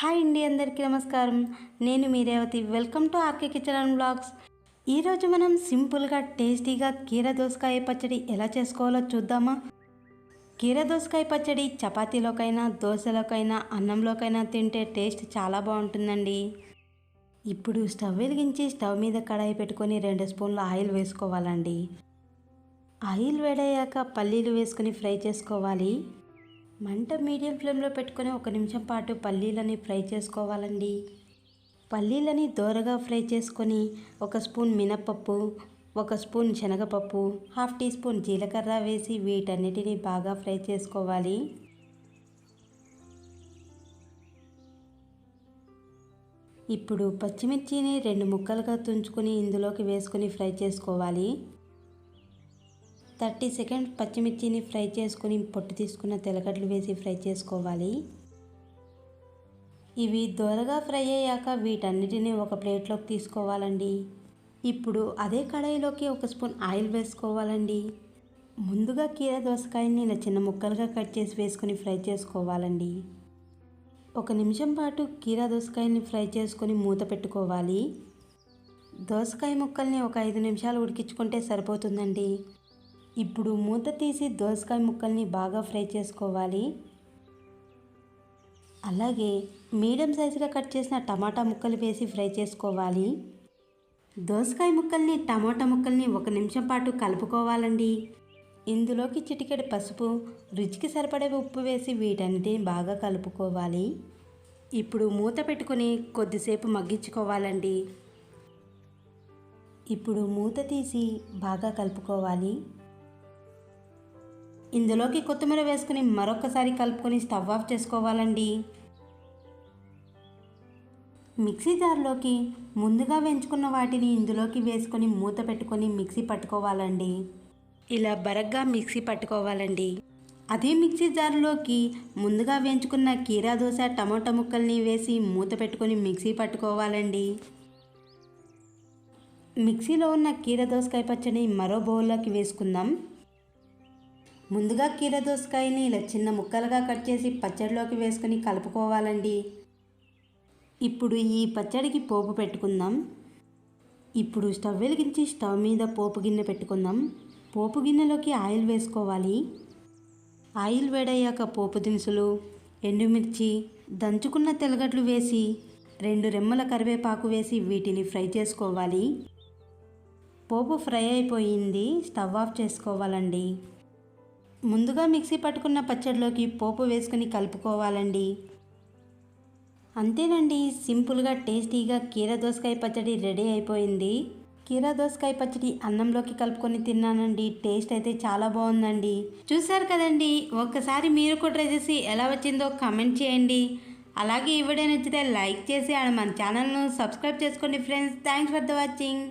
Hi అండి అందరికీ నమస్కారం. నేను మీ Revathi. Welcome to RK kitchen and blogs. ఈరోజు మనం సింపుల్గా టేస్టీగా కీర దోసకాయ పచ్చడి ఎలా చేసుకోవాలో చూద్దామా? కీర దోసకాయ పచ్చడి చపాతీలోకైనా దోశలోకైనా అన్నంలోకైనా తింటే టేస్ట్ చాలా బాగుంటుందండి. ఇప్పుడు స్టవ్ వెలిగించి స్టవ్ మీద కడాయి పెట్టుకొని రెండు స్పూన్లు ఆయిల్ వేసుకోవాలండి. ఆయిల్ వేడయ్యాక పల్లీలు వేసుకుని ఫ్రై చేసుకోవాలి. మంట మీడియం ఫ్లేమ్లో పెట్టుకొని ఒక నిమిషం పాటు పల్లీలని ఫ్రై చేసుకోవాలండి. పల్లీలని దోరగా ఫ్రై చేసుకొని ఒక స్పూన్ మినప్పప్పు ఒక స్పూన్ శనగపప్పు హాఫ్ టీ స్పూన్ జీలకర్ర వేసి వీటన్నిటిని బాగా ఫ్రై చేసుకోవాలి. ఇప్పుడు పచ్చిమిర్చిని రెండు ముక్కలుగా తుంచుకొని ఇందులోకి వేసుకొని ఫ్రై చేసుకోవాలి. థర్టీ సెకండ్ పచ్చిమిర్చిని ఫ్రై చేసుకొని పొట్టు తీసుకున్న తెల్లగడ్డలు వేసి ఫ్రై చేసుకోవాలి. ఇవి దోరగా ఫ్రై అయ్యాక వీటన్నిటిని ఒక ప్లేట్లోకి తీసుకోవాలండి. ఇప్పుడు అదే కడాయిలోకి ఒక స్పూన్ ఆయిల్ వేసుకోవాలండి. ముందుగా కీర దోసకాయని ఇలా చిన్న ముక్కలుగా కట్ చేసి వేసుకొని ఫ్రై చేసుకోవాలండి. ఒక నిమిషం పాటు కీరా దోసకాయని ఫ్రై చేసుకొని మూత పెట్టుకోవాలి. దోసకాయ ముక్కల్ని ఒక ఐదు నిమిషాలు ఉడికించుకుంటే సరిపోతుందండి. ఇప్పుడు మూత తీసి దోసకాయ ముక్కల్ని బాగా ఫ్రై చేసుకోవాలి. అలాగే మీడియం సైజుగా కట్ చేసిన టమాటా ముక్కలు వేసి ఫ్రై చేసుకోవాలి. దోసకాయ ముక్కల్ని టమాటా ముక్కల్ని ఒక నిమిషం పాటు కలుపుకోవాలండి. ఇందులోకి చిటికెడు పసుపు రుచికి సరిపడే ఉప్పు వేసి వీటన్నిటిని బాగా కలుపుకోవాలి. ఇప్పుడు మూత పెట్టుకొని కొద్దిసేపు మగ్గించుకోవాలండి. ఇప్పుడు మూత తీసి బాగా కలుపుకోవాలి. ఇందులోకి కొత్తిమీర వేసుకుని మరొకసారి కలుపుకొని స్టవ్ ఆఫ్ చేసుకోవాలండి. మిక్సీ జార్లోకి ముందుగా వెంచుకున్న వాటిని ఇందులోకి వేసుకొని మూత పెట్టుకొని మిక్సీ పట్టుకోవాలండి. ఇలా బరగ్గా మిక్సీ పట్టుకోవాలండి. అదే మిక్సీ జార్లోకి ముందుగా వేయించుకున్న కీరా దోశ టమాటా ముక్కల్ని వేసి మూత పెట్టుకొని మిక్సీ పట్టుకోవాలండి. మిక్సీలో ఉన్న కీర దోసకాయ పచ్చడి మరో బౌల్లోకి వేసుకుందాం. ముందుగా కీర దోసకాయని ఇలా చిన్న ముక్కలుగా కట్ చేసి పచ్చడిలోకి వేసుకొని కలుపుకోవాలండి. ఇప్పుడు ఈ పచ్చడికి పోపు పెట్టుకుందాం. ఇప్పుడు స్టవ్ వెలిగించి స్టవ్ మీద పోపు గిన్నె పెట్టుకుందాం. పోపు గిన్నెలోకి ఆయిల్ వేసుకోవాలి. ఆయిల్ వేడయ్యాక పోపు దినుసులు ఎండుమిర్చి దంచుకున్న తెల్లగడ్డలు వేసి రెండు రెమ్మల కరివేపాకు వేసి వీటిని ఫ్రై చేసుకోవాలి. పోపు ఫ్రై అయిపోయింది. స్టవ్ ఆఫ్ చేసుకోవాలండి. ముందుగా మిక్సీ పట్టుకున్న పచ్చడిలోకి పోపు వేసుకుని కలుపుకోవాలండి. అంతేనండి సింపుల్గా టేస్టీగా కీర దోసకాయ పచ్చడి రెడీ అయిపోయింది. కీర దోసకాయ పచ్చడి అన్నంలోకి కలుపుకొని తిన్నానండి టేస్ట్ అయితే చాలా బాగుందండి. చూసారు కదండి ఒక్కసారి మీరు కూడా ట్రై చేసి ఎలా వచ్చిందో కామెంట్ చేయండి. అలాగే ఈ వీడియో నచ్చితే లైక్ చేసి ఆడ మన ఛానల్ను సబ్స్క్రైబ్ చేసుకోండి friends. Thanks for the watching.